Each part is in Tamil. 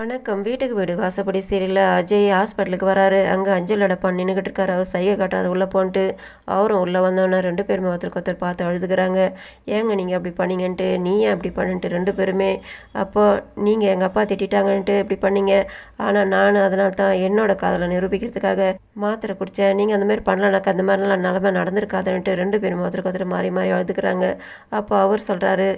வணக்கம். வீட்டுக்கு வீடு வாசப்படி சீரியலில் அஜய் ஹாஸ்பிட்டலுக்கு வராரு. அங்கே அஞ்சலோட பண்ணி நின்றுக்கிட்டு இருக்காரு. அவர் சைகை காட்டுறாரு. உள்ளே போன்ட்டு அவரும் உள்ளே வந்தோன்னே ரெண்டு பேருமே ஒருத்தருக்கு ஒருத்தர் பார்த்து அழுதுகிறாங்க. ஏங்க நீங்கள் அப்படி பண்ணீங்கன்ட்டு நீ ஏன் அப்படி பண்ணிட்டு ரெண்டு பேருமே. அப்போது நீங்கள் எங்கள் அப்பா திட்டாங்கன்ட்டு இப்படி பண்ணீங்க. ஆனால் நான் அதனால தான் என்னோட காதலை நிரூபிக்கிறதுக்காக மாத்திரை குடித்தேன் நீங்கள் அந்த மாதிரி பண்ணலனாக்கா அந்த மாதிரிலாம் நிலமை நடந்திருக்காதுன்ட்டு ரெண்டு பேரும் ஒருத்தருக்கு ஒருத்தர் மாறி மாறி அழுதுகிறாங்க. அப்போ அவர் சொல்கிறாரு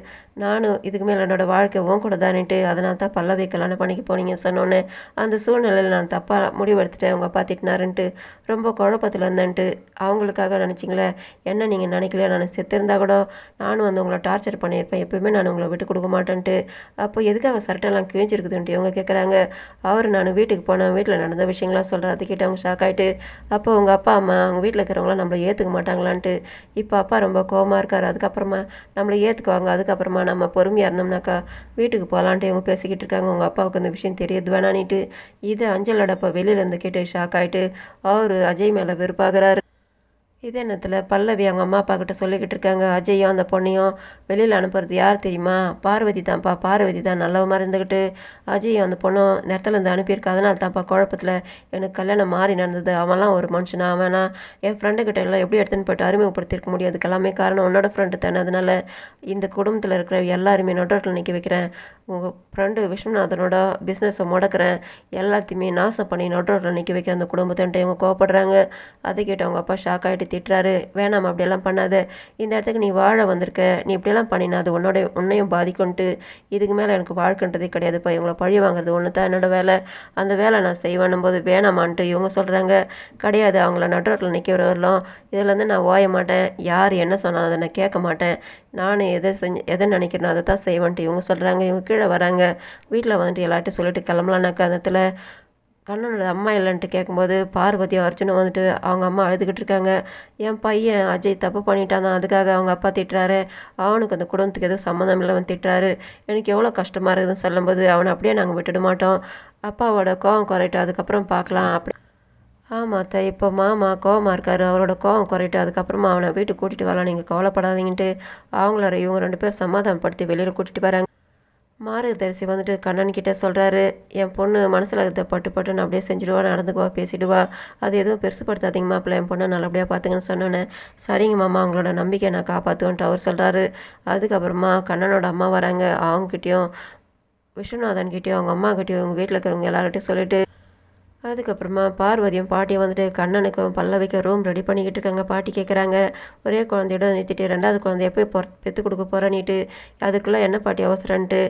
நானும் இதுக்கு மேலே என்னோடய வாழ்க்கை உன் கூட தானேன்ட்டு. அதனால தான் பல்லவி கல்யாணம் பண்ணிக்க போனீங்க சொன்னோன்னே அந்த சூழ்நிலையில் நான் தப்பாக முடிவெடுத்துட்டேன். அவங்க அப்பா திட்டினாருன்ட்டு ரொம்ப குழப்பத்தில் இருந்தேன்ட்டு. அவங்களுக்காக நினச்சிங்களே என்ன நீங்கள் நினைக்கல நான் செத்துருந்தா கூட நானும் வந்து உங்களை டார்ச்சர் பண்ணியிருப்பேன். எப்பவுமே நான் உங்களை விட்டு கொடுக்க மாட்டேன்ட்டு. அப்போ எதுக்காக சரட்டெல்லாம் கிழிஞ்சிருக்குதுன்ட்டு இவங்க கேட்குறாங்க அவர் நான் வீட்டுக்கு போனேன் வீட்டில் நடந்த விஷயங்களாம் சொல்கிறேன் அது கேட்டு அவங்க ஷாக் ஆகிட்டு அப்போ உங்கள் அப்பா அம்மா அவங்க வீட்டில் இருக்கிறவங்களாம் நம்மளை ஏற்றுக்க மாட்டாங்களான்ட்டு. இப்போ அப்பா ரொம்ப கோவமாக இருக்கார். அதுக்கப்புறமா நம்மளை ஏற்றுக்குவாங்க அதுக்கப்புறமா நம்ம பொறுமையாக இருந்தோம்னாக்கா வீட்டுக்கு போகலான்ட்டு இவங்க பேசிக்கிட்டு இருக்காங்க. உங்கள் அப்பாவுக்கு அந்த விஷயம் தெரியுது வேணானிட்டு இதை அஞ்சல் அப்பா வெளியிலேருந்து கேட்டு ஷாக் ஆகிட்டு அவர் அஜய் மேலே வெறுப்பாகிறாரு. இதே நேரத்தில் பல்லவி அவங்க அம்மா அப்பா கிட்ட சொல்லிக்கிட்டு இருக்காங்க. அஜயும் அந்த பொண்ணையும் வெளியில் அனுப்புறது யார் தெரியுமா? பார்வதி தான்ப்பா. பார்வதி தான் நல்லவமாக இருந்துக்கிட்டு அஜயும் அந்த பொண்ணும் நேரத்தில் இருந்து அனுப்பியிருக்கா. அதனால தான்ப்பா குழப்பத்தில் எனக்கு கல்யாணம் மாறி நடந்தது. அவன்லாம் ஒரு மனுஷனா? அவனா? என் ஃப்ரெண்டுக்கிட்ட எல்லாம் எப்படி எடுத்துன்னு போயிட்டு அறிமுகப்படுத்திருக்க முடியும்? அதுக்கு எல்லாமே காரணம் உன்னோட ஃப்ரெண்டு தானே. அதனால் இந்த குடும்பத்தில் இருக்கிற எல்லாருமே நொட்டோட்டில் நிற்க வைக்கிறேன். உங்கள் ஃப்ரெண்டு விஸ்வநாதனோட பிஸ்னஸை முடக்கிறேன். எல்லாத்தையுமே நாசம் பண்ணி நொட்டோட்டில் நிற்க வைக்கிறேன். அந்த குடும்பத்தை இவங்க கோவப்படுறாங்க. அதை கேட்டு அவங்க அப்பா ஷாக் ஆகிட்டு திட்டுறாரு. வேணாம் அப்படியெல்லாம் பண்ணாத. இந்த இடத்துக்கு நீ வாழ வந்திருக்க. நீ இப்படியெல்லாம் பண்ணினா அது உன்னோட உன்னையும் பாதிக்கும்ட்டு. இதுக்கு மேலே எனக்கு வாழ்க்கைன்றதே கிடையாது. இப்போ இவங்களை பழி வாங்குறது ஒன்று தான் என்னோட வேலை. அந்த வேலை நான் செய்வேன்னும் போது வேணாமான்ட்டு இவங்க சொல்கிறாங்க கிடையாது அவங்கள நடுரோட்டில் நிற்கிறவர்களும் இதுலேருந்து நான் ஓய மாட்டேன். யார் என்ன சொன்னாலும் அதை நான் கேட்க மாட்டேன். நான் எதை செஞ்சு எதை நினைக்கிறேனோ அதை தான் செய்வேன்ட்டு இவங்க சொல்கிறாங்க இவங்க கீழே வராங்க. வீட்டில் வந்துட்டு எல்லார்ட்டையும் சொல்லிட்டு கிளம்பலான்னாக்கா அந்த இடத்துல கண்ணனோட அம்மா இல்லைன்ட்டு கேட்கும்போது பார்வதி அர்ஜுனை வந்துட்டு அவங்க அம்மா அழுதுகிட்டு இருக்காங்க. என் பையன் அஜய் தப்பு பண்ணிட்டான்? அதுக்காக அவங்க அப்பா திட்டுறாரு. அவனுக்கு அந்த குடும்பத்துக்கு எதுவும் சம்மந்தம் இல்லை அவன் திட்டுறாரு. எனக்கு எவ்வளோ கஷ்டமாக இருக்குதுன்னு சொல்லும்போது அவனை அப்படியே நாங்கள் விட்டுட மாட்டோம். அப்பாவோட கோவம் குறையிட்டோம் அதுக்கப்புறம் பார்க்கலாம் அப்படி. ஆமாம் அத்தை இப்போ மாமா கோவமாக இருக்கார். அவரோட கோவம் குறையிட்டு அதுக்கப்புறமா அவனை வீட்டுக்கு கூட்டிகிட்டு வரலாம். நீங்கள் கவலைப்படாதீங்கன்ட்டு அவங்கள இவங்க ரெண்டு பேரும் சமாதானப்படுத்தி வெளியில் கூட்டிகிட்டு வராங்க. மார்கதரிசி வந்துட்டு கண்ணன் கிட்டே சொல்கிறாரு என் பொண்ணு மனசில் இருக்கிறத பட்டு பட்டுன்னு அப்படியே செஞ்சுடுவா நடந்துக்குவா பேசிடுவா. அது எதுவும் பெருசுப்படுத்தாதீங்க மாப்பிள்ள என் பொண்ணை நல்லபடியாக பார்த்துங்கன்னு சொன்னோன்னே சரிங்க மாமா அவங்களோட நம்பிக்கை நான் காப்பாற்றுவோன்ட்டு அவர் சொல்கிறாரு அதுக்கப்புறமா கண்ணனோட அம்மா வராங்க. அவங்ககிட்டயும் விஸ்வநாதன்கிட்டயும் அவங்க அம்மாக்கிட்டேயும் அவங்க வீட்டில் இருக்கிறவங்க எல்லார்கிட்டையும் சொல்லிட்டு அதுக்கப்புறமா பார்வதியும் பாட்டியும் வந்துட்டு கண்ணனுக்கும் பல்லவிக்கும் ரூம் ரெடி பண்ணிக்கிட்டு இருக்காங்க. பாட்டி கேட்குறாங்க ஒரே குழந்தையோட நிறுத்திட்டு ரெண்டாவது குழந்தைய போய் பொற பெற்று கொடுக்க போகிறேன்னிட்டு அதுக்குள்ளே என்ன பாட்டி அவசரன்ட்டு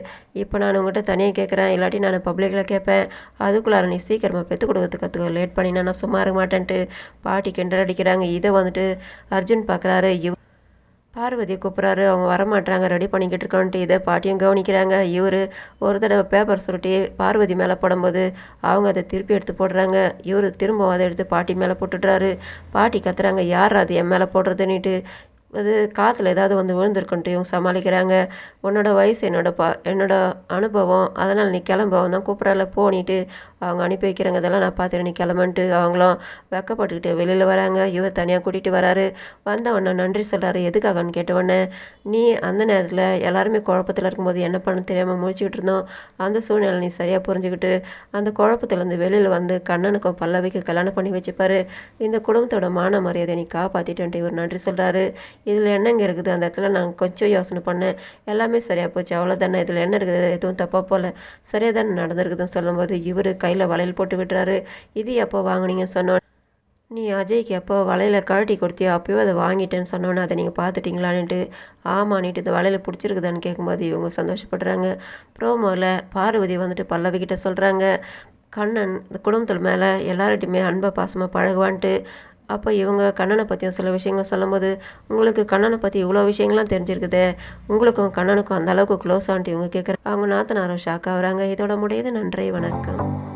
இப்போ நான் உங்கள்கிட்ட தனியாக கேட்குறேன் இல்லாட்டி நான் பப்ளிக்கில் கேட்பேன் அதுக்குள்ளார நீ சீக்கிரமாக பெற்று கொடுக்கறதுக்கு கற்றுக்க லேட் பண்ணினா நான் சும்மா இருக்க மாட்டேன்ட்டு. பாட்டி கிண்டல் அடிக்கிறாங்க. இதை வந்துட்டு அர்ஜுன் பார்க்குறாரு இவ் பார்வதி கூப்பிட்றாரு. அவங்க வரமாட்டாங்க ரெடி பண்ணிக்கிட்டு இருக்கோன்ட்டு இதை பாட்டியும் கவனிக்கிறாங்க. இவர் ஒரு தடவை பேப்பர் சுருட்டி பார்வதி மேலே போடும்போது அவங்க அதை திருப்பி எடுத்து போடுறாங்க. இவர் திரும்ப அதை எடுத்து பாட்டி மேலே போட்டுடுறாரு. பாட்டி கத்துறாங்க. யார் அது? என் மேலே போடுறதுன்னுட்டு அது காற்றுல ஏதாவது வந்து விழுந்திருக்குன்ட்டு இவங்க சமாளிக்கிறாங்க. உன்னோட வயசு என்னோட பா என்னோட அனுபவம் அதனால் நீ கிளம்பவும் தான் கூப்பிட்றல போனிட்டு அவங்க அனுப்பி வைக்கிறாங்க இதெல்லாம் நான் பார்த்துட்டு நீ கிளம்பன்ட்டு. அவங்களும் வெக்கப்பட்டுக்கிட்டு வெளியில் வராங்க. இவர் தனியாக கூட்டிகிட்டு வராரு. வந்தவொடனே நன்றி சொல்கிறாரு எதுக்காகன்னு கேட்டவொடனே நீ அந்த நேரத்தில் எல்லாருமே குழப்பத்தில் இருக்கும்போது என்ன பண்ண தெரியாமல் முடிச்சுக்கிட்டு இருந்தோம். அந்த சூழ்நிலை நீ சரியாக புரிஞ்சுக்கிட்டு அந்த குழப்பத்துலேருந்து வெளியில் வந்து கண்ணனுக்கும் பல்லவிக்கு கல்யாணம் பண்ணி வச்சுப்பாரு. இந்த குடும்பத்தோட மான மரியாதை நீ காப்பாற்றிட்டு இவர் நன்றி சொல்கிறாரு இதில் என்னங்க இருக்குது? அந்த இடத்துல நான் கொஞ்சம் யோசனை பண்ணேன். எல்லாமே சரியாக போச்சு. அவ்வளோதானே இதில் என்ன இருக்குது? எதுவும் தப்பாக போகல. சரியாக தானே நடந்திருக்குதுன்னு சொல்லும்போது இவர் கையில் வளையல் போட்டு விட்டுறாரு. இது எப்போ வாங்கினீங்க சொன்னோம் நீ அஜய்க்கு எப்போ வலையில் கழட்டி கொடுத்தியோ அப்போயோ அதை வாங்கிட்டேன்னு சொன்னோன்னே அதை நீங்கள் பார்த்துட்டிங்களான்ட்டு. ஆமாண்ணிட்டு இந்த வலையில் பிடிச்சிருக்குதான்னு கேட்கும்போது இவங்க சந்தோஷப்படுறாங்க. ப்ரோமோவில் பார்வதி வந்துட்டு பல்லவிக்கிட்ட சொல்கிறாங்க கண்ணன் இந்த குடும்பத்தில் மேலே எல்லார்கிட்டையுமே அன்பை பாசமாக பழகுவான்ட்டு. அப்போ இவங்க கண்ணனை பற்றியும் சில விஷயங்கள் சொல்லும்போது உங்களுக்கு கண்ணனை பற்றி இவ்வளோ விஷயங்கள்லாம் தெரிஞ்சிருக்குது. உங்களுக்கும் கண்ணனுக்கும் அந்த அளவுக்கு க்ளோஸ் ஆன்ட்டு இவங்க கேட்குற அவங்க நாத்தனாரும் ஷாக் ஆகுறாங்க. இதோட முடியுது. நன்றி. வணக்கம்.